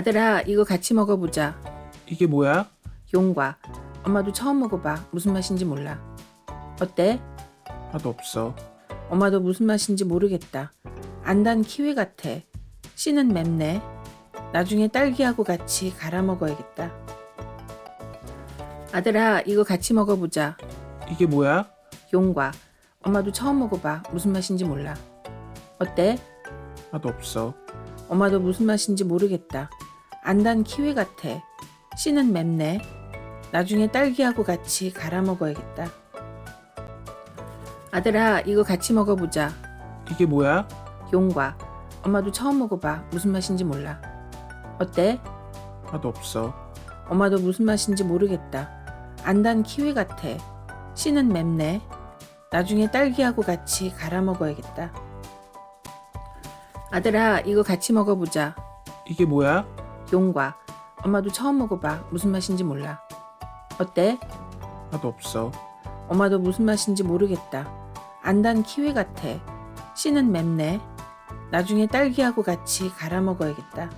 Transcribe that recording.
아들아, 이거 같이 먹어보자. 이게 뭐야? 용과. 엄마도 처음 먹어봐. 무슨 맛인지 몰라. 어때? 하나도 없어. 엄마도 무슨 맛인지 모르겠다. 안단 키위 같아. 씨는 맵네. 나중에 딸기하고 같이 갈아 먹어야겠다. 아들아, 이거 같이 먹어보자. 이게 뭐야? 용과. 엄마도 처음 먹어봐. 무슨 맛인지 몰라. 어때? 하나도 없어. 엄마도 무슨 맛인지 모르겠다. 안단 키위 같아. 씨는 맵네. 나중에 딸기하고 같이 갈아 먹어야겠다. 아들아, 이거 같이 먹어보자. 이게 뭐야? 용과. 엄마도 처음 먹어봐. 무슨 맛인지 몰라. 어때? 하나도 없어. 엄마도 무슨 맛인지 모르겠다. 안단 키위 같아. 씨는 맵네. 나중에 딸기하고 같이 갈아 먹어야겠다. 아들아, 이거 같이 먹어보자. 이게 뭐야? 용과. 엄마도 처음 먹어봐. 무슨 맛인지 몰라. 어때? 하나도 없어. 엄마도 무슨 맛인지 모르겠다. 안단 키위 같아. 씨는 맵네. 나중에 딸기하고 같이 갈아 먹어야겠다.